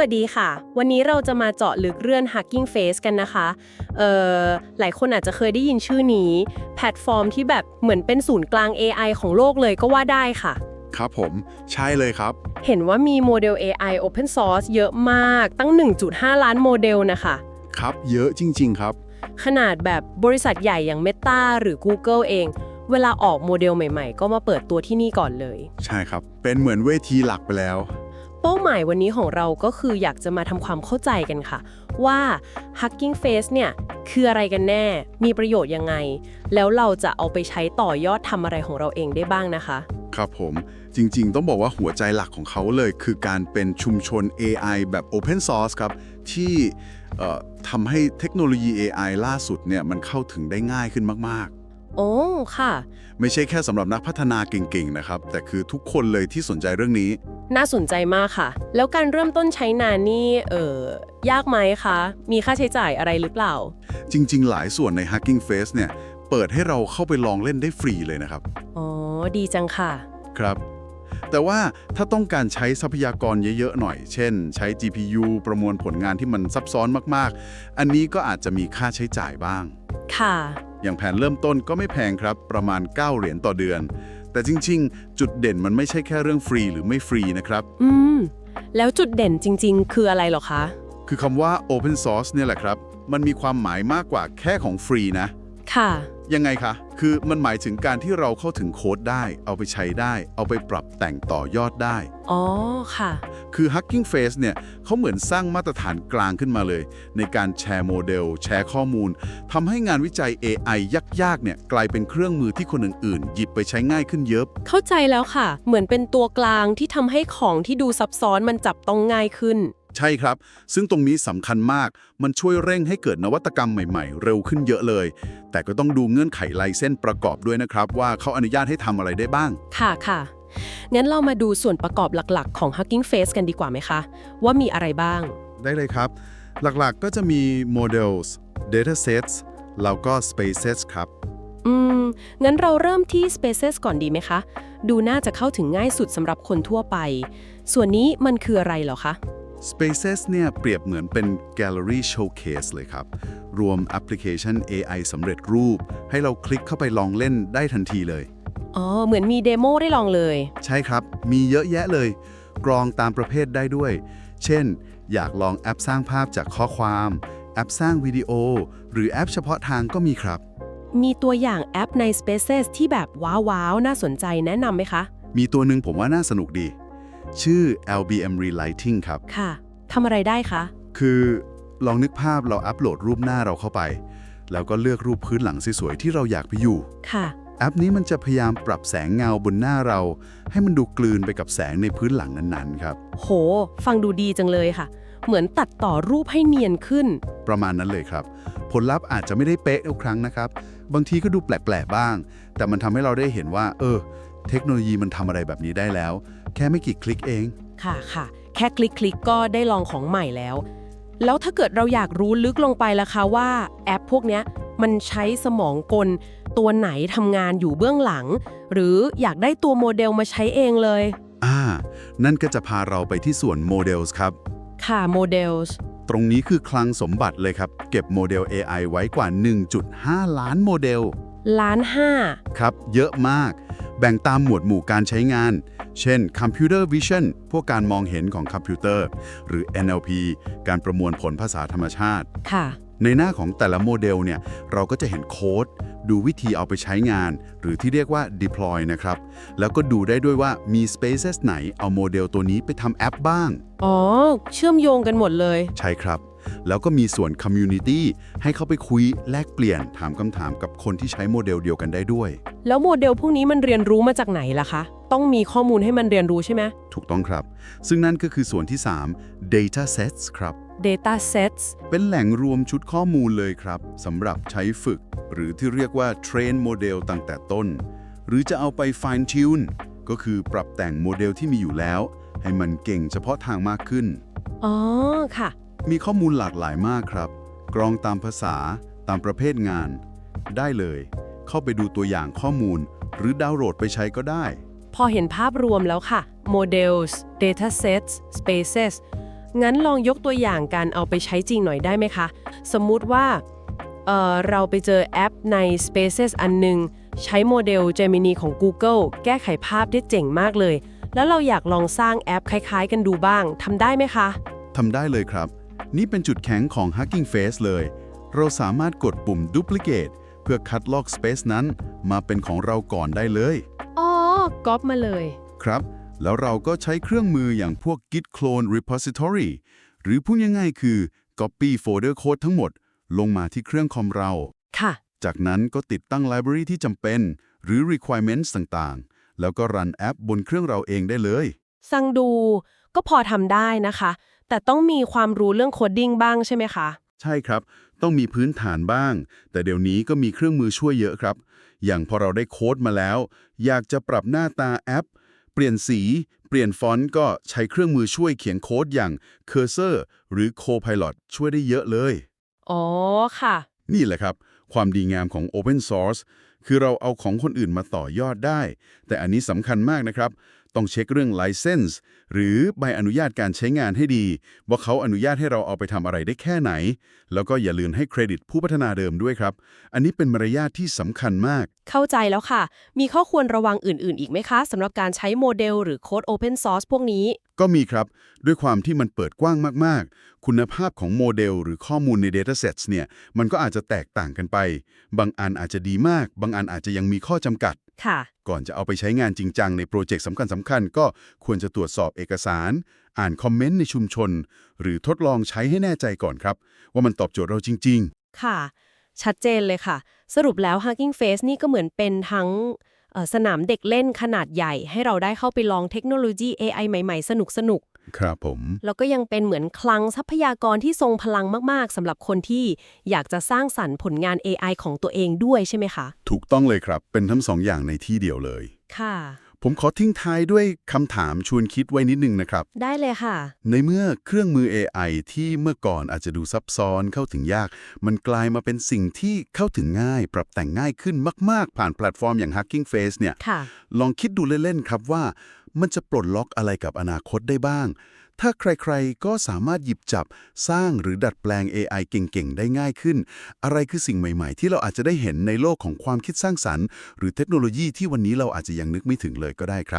วัสดีค่ะ วันนี้เราจะมาเจาะลึกเรื่อง Hugging Face กันนะคะ เอ่อ หลายคนอาจจะเคยได้ยินชื่อนี้ แพลตฟอร์มที่แบบเหมือนเป็นศูนย์กลาง AI ของโลกเลยก็ว่าได้ค่ะ ครับผม ใช่เลยครับ เห็นว่ามีโมเดล AI Open Source เยอะมาก ตั้ง 1.5 ล้านโมเดลนะคะ ครับ เยอะจริง ๆ ครับ ขนาดแบบบริษัทใหญ่อย่าง Meta หรือ Google เองเวลาออกโมเดลใหม่ ๆ ก็มาเปิดตัวที่นี่ก่อนเลย ใช่ครับ เป็นเหมือนเวทีหลักไปแล้ว เป้าหมายวันนี้ของเราก็คืออยากจะมาทำความเข้าใจกันค่ะ ว่า Hugging Face เนี่ย คืออะไรกันแน่ มีประโยชน์ยังไง แล้วเราจะเอาไปใช้ต่อยอดทำอะไรของเราเองได้บ้างนะคะ ครับผม จริงๆ ต้องบอกว่าหัวใจหลักของเขาเลยคือการเป็นชุมชน AI แบบ Open Source ครับ ที่ทำให้เทคโนโลยี AI ล่าสุดเนี่ยมันเข้าถึงได้ง่ายขึ้นมาก โอ้ค่ะๆไม่ใช่แค่สำหรับนักพัฒนาเก่งๆนะครับ แต่คือทุกคนเลยที่สนใจเรื่องนี้ น่าสนใจมากค่ะ แล้วการเริ่มต้นใช้นานนี่เออยากไหมคะ มีค่าใช้จ่ายอะไรหรือเปล่า จริงๆ หลายส่วนใน Hugging Face เนี่ย เปิดให้เราเข้าไปลองเล่นได้ฟรีเลยนะครับ อ๋อ ดีจังค่ะ ครับ แต่ว่าถ้าต้องการใช้ทรัพยากรเยอะๆหน่อย เช่น ใช้ GPU ประมวลผลงานที่มันซับซ้อนมากๆ อันนี้ก็อาจจะมีค่าใช้จ่ายบ้าง ค่ะ อย่างแผนเริ่มต้นก็ไม่แพงครับ ประมาณ 9 เหรียญต่อเดือน แต่จริง ๆ จุดเด่นมันไม่ใช่แค่เรื่องฟรีหรือไม่ฟรีนะครับ อืม แล้วจุดเด่นจริง ๆ คืออะไรเหรอคะ คือคำว่า Open Source เนี่ยแหละครับ มันมีความหมายมากกว่าแค่ของฟรีนะ ค่ะ ยังไงคะ คือมันหมายถึงการที่เราเข้าถึงโค้ดได้ เอาไปใช้ได้ เอาไปปรับแต่งต่อยอดได้ อ๋อ ค่ะ คือ Hugging Face เนี่ยเขาเหมือนสร้างมาตรฐานกลางขึ้นมาเลย ในการแชร์โมเดล แชร์ข้อมูลทำให้งานวิจัย AI ยากๆเนี่ยกลายเป็นเครื่องมือที่คนอื่นๆ หยิบไปใช้ง่ายขึ้นเยอะ เข้าใจแล้วค่ะ เหมือนเป็นตัวกลางที่ทำให้ของที่ดูซับซ้อนมันจับต้องง่ายขึ้น ใช่ครับ ซึ่งตรงนี้สำคัญมาก มันช่วยเร่งให้เกิดนวัตกรรมใหม่ๆ เร็วขึ้นเยอะเลย แต่ก็ต้องดูเงื่อนไขลายเส้นประกอบด้วยนะครับ ว่าเขาอนุญาตให้ทำอะไรได้บ้าง ค่ะค่ะ งั้นเรามาดูส่วนประกอบหลักๆ ของ Hugging Face กันดีกว่าไหมคะ ว่ามีอะไรบ้าง ได้เลยครับ หลักๆก็จะมี models datasets แล้วก็ spaces ครับ อืม งั้นเราเริ่มที่ Spaces ก่อนดีไหมคะ ดูน่าจะเข้าถึงง่ายสุดสำหรับคนทั่วไป ส่วนนี้มันคืออะไรเหรอคะ Spaces เนี่ยเปรียบเหมือนเป็น Gallery Showcase เลยครับ รวมแอปพลิเคชัน AI สำเร็จรูป ให้เราคลิกเข้าไปลองเล่นได้ทันทีเลย อ๋อ เหมือนมีเดโมได้ลองเลย ใช่ครับ มีเยอะแยะเลย กรองตามประเภทได้ด้วย เช่น อยากลองแอปสร้างภาพจากข้อความ แอปสร้างวิดีโอ หรือแอปเฉพาะทางก็มีครับ มีตัวอย่างแอปใน Spaces ที่แบบว้าวๆ น่าสนใจแนะนำไหมคะ มีตัวหนึ่งผมว่าน่าสนุกดี ชื่อ LBM Relighting ครับ ค่ะทำอะไรได้คะ คือลองนึกภาพเราอัปโหลดรูปหน้าเราเข้าไป แล้วก็เลือกรูปพื้นหลังสวยๆที่เราอยากไปอยู่ ค่ะ แอปนี้มันจะพยายามปรับแสงเงาบนหน้าเรา ให้มันดูกลืนไปกับแสงในพื้นหลังนั้นๆครับ โห ฟังดูดีจังเลยค่ะ เหมือนตัดต่อรูปให้เนียนขึ้น ประมาณนั้นเลยครับ ผลลัพธ์อาจจะไม่ได้เป๊ะทุกครั้งนะครับ บางทีก็ดูแปลกๆบ้าง แต่มันทำให้เราได้เห็นว่า เออ เทคโนโลยีมันทำอะไรแบบนี้ได้แล้ว แค่ไม่กี่คลิกเอง ค่ะค่ะ แค่คลิกคลิกก็ได้ลองของใหม่แล้ว แล้วถ้าเกิดเราอยากรู้ลึกลงไปล่ะคะว่าแอปพวกเนี้ย มันใช้สมองกล ตัวไหนทำงานอยู่เบื้องหลัง หรืออยากได้ตัวโมเดลมาใช้เองเลย อ่า นั่นก็จะพาเราไปที่ส่วนโมเดลส์ครับ ค่ะโมเดลตรงนี้คือคลังสมบัติเลยครับ เก็บโมเดล AI ไว้กว่า 1.5 ล้านโมเดล ล้านห้าครับ เยอะมาก แบ่งตามหมวดหมู่การใช้งาน เช่น Computer Vision พวกการมองเห็นของคอมพิวเตอร์ หรือ NLP การประมวลผลภาษาธรรมชาติ ค่ะ ในหน้าของแต่ละโมเดลเนี่ยเราก็จะเห็นโค้ด ดูวิธีเอาไปใช้งาน หรือที่เรียกว่า deploy นะครับ แล้วก็ดูได้ด้วยว่ามี spaces ไหนเอาโมเดลตัวนี้ไปทำแอปบ้าง อ๋อ เชื่อมโยงกันหมดเลย ใช่ครับ แล้วก็มีส่วน community ให้เข้าไปคุยแลกเปลี่ยนถามคำถามกับคนที่ใช้โมเดลเดียวกันได้ด้วย แล้วโมเดลพวกนี้มันเรียนรู้มาจากไหนล่ะคะ ต้องมีข้อมูลให้มันเรียนรู้ใช่ไหมถูกต้องครับ ซึ่งนั่นก็คือส่วนที่ 3 data sets ครับ data sets เป็นแหล่งรวมชุดข้อมูลเลยครับสำหรับใช้ฝึก หรือที่เรียกว่า train โมเดลตั้งแต่ต้น หรือจะเอาไป fine tune ก็คือปรับแต่งโมเดลที่มีอยู่แล้ว ให้มันเก่งเฉพาะทางมากขึ้น อ๋อ ค่ะ มีข้อมูลหลากหลายมากครับ กรองตามภาษา ตามประเภทงาน ได้เลย เข้าไปดูตัวอย่างข้อมูล หรือดาวน์โหลดไปใช้ก็ได้ พอเห็นภาพรวมแล้วค่ะ models data sets spaces งั้นลองยกตัวอย่างการเอาไปใช้จริงหน่อยได้ไหมคะ สมมุติว่าเอ่อเราไปเจอแอปใน Spaces อันหนึงใช้โมเดล Gemini ของ Google แก้ไขภาพได้เจ๋งมากเลย แล้วเราอยากลองสร้างแอปคล้ายๆ กันดูบ้างทำได้ไหมคะทำได้เลยครับ นี่เป็นจุดแข็งของ Hugging Face เลย เราสามารถกดปุ่ม Duplicate เพื่อคัดลอก Space นั้น มาเป็นของเราก่อนได้เลย อ๋อก๊อปมาเลย ครับ แล้วเราก็ใช้เครื่องมืออย่างพวก Git Clone Repository หรือพูดง่ายๆคือ Copy Folder Code ทั้งหมด ลงมาที่เครื่องคอมเรา ค่ะ จากนั้นก็ติดตั้ง Library ที่จำเป็น หรือ Requirements ต่างๆ แล้วก็รันแอปบนเครื่องเราเองได้เลยสั่งดูก็พอทำได้นะคะ แต่ต้องมีความรู้เรื่องโคดดิ้งบ้างใช่ไหมคะ ใช่ครับ ต้องมีพื้นฐานบ้าง แต่เดี๋ยวนี้ก็มีเครื่องมือช่วยเยอะครับ อย่างพอเราได้โค้ดมาแล้ว อยากจะปรับหน้าตาแอปเปลี่ยนสี เปลี่ยนฟอนต์ก็ใช้เครื่องมือช่วยเขียนโค้ดอย่าง Cursor หรือ Copilot ช่วยได้เยอะเลย อ๋อ ค่ะ นี่แหละครับ ความดีงามของ Open Source คือเราเอาของคนอื่นมาต่อยอดได้ แต่อันนี้สำคัญมากนะครับ ต้องเช็คเรื่อง License หรือใบอนุญาตการใช้งานให้ดี ว่าเขาอนุญาตให้เราเอาไปทำอะไรได้แค่ไหน แล้วก็อย่าลืมให้เครดิตผู้พัฒนาเดิมด้วยครับ อันนี้เป็นมารยาทที่สำคัญมาก เข้าใจแล้วค่ะ มีข้อควรระวังอื่น ๆ อีกไหมคะสำหรับการใช้โมเดลหรือโค้ด Open Source พวกนี้ ก็มีครับ ด้วยความที่มันเปิดกว้างมาก ๆ คุณภาพของโมเดลหรือข้อมูลใน Datasets เนี่ย มันก็อาจจะแตกต่างกันไป บางอันอาจจะดีมาก บางอันอาจจะยังมีข้อจำกัด ค่ะ ก่อนจะเอาไปใช้งานจริงจังในโปรเจกต์สำคัญสำคัญๆก็ควรจะตรวจสอบเอกสาร อ่านคอมเมนต์ในชุมชน หรือทดลองใช้ให้แน่ใจก่อนครับ ว่ามันตอบโจทย์เราจริงค่ะ ชัดเจนเลยค่ะ สรุปแล้ว Hugging Face นี่ก็เหมือนเป็นทั้งเอ่อสนามเด็กเล่นขนาดใหญ่ ให้เราได้เข้าไปลองเทคโนโลยี AI ใหม่ๆ สนุกๆครับผมๆแล้วก็ยังเป็นเหมือนคลังทรัพยากรที่ทรงพลังมาก ๆสำหรับคนที่อยากจะสร้างสรรค์ผลงาน AI ของตัวเองด้วยใช่ไหมคะ ถูกต้องเลยครับ เป็นทั้งสองอย่างในที่เดียวเลย ค่ะ ผมขอทิ้งท้ายด้วยคำถามชวนคิดไว้นิดนึงนะครับ ได้เลยค่ะ ในเมื่อเครื่องมือ AI ที่เมื่อก่อนอาจจะดูซับซ้อนเข้าถึงยาก มันกลายมาเป็นสิ่งที่เข้าถึงง่าย ปรับแต่งง่ายขึ้นมาก ๆ ผ่านแพลตฟอร์มอย่าง Hacking Face เนี่ยค่ะลองคิดดูเล่น ๆ ครับว่า มันจะปลดล็อกอะไรกับอนาคตได้บ้าง ถ้าใครๆ ก็สามารถหยิบจับสร้างหรือดัดแปลง AI เก่งๆ ได้ง่ายขึ้น อะไรคือสิ่งใหม่ๆ ที่เราอาจจะได้เห็นในโลกของความคิดสร้างสรรค์ หรือเทคโนโลยีที่วันนี้เราอาจจะยังนึกไม่ถึงเลยก็ได้ครับ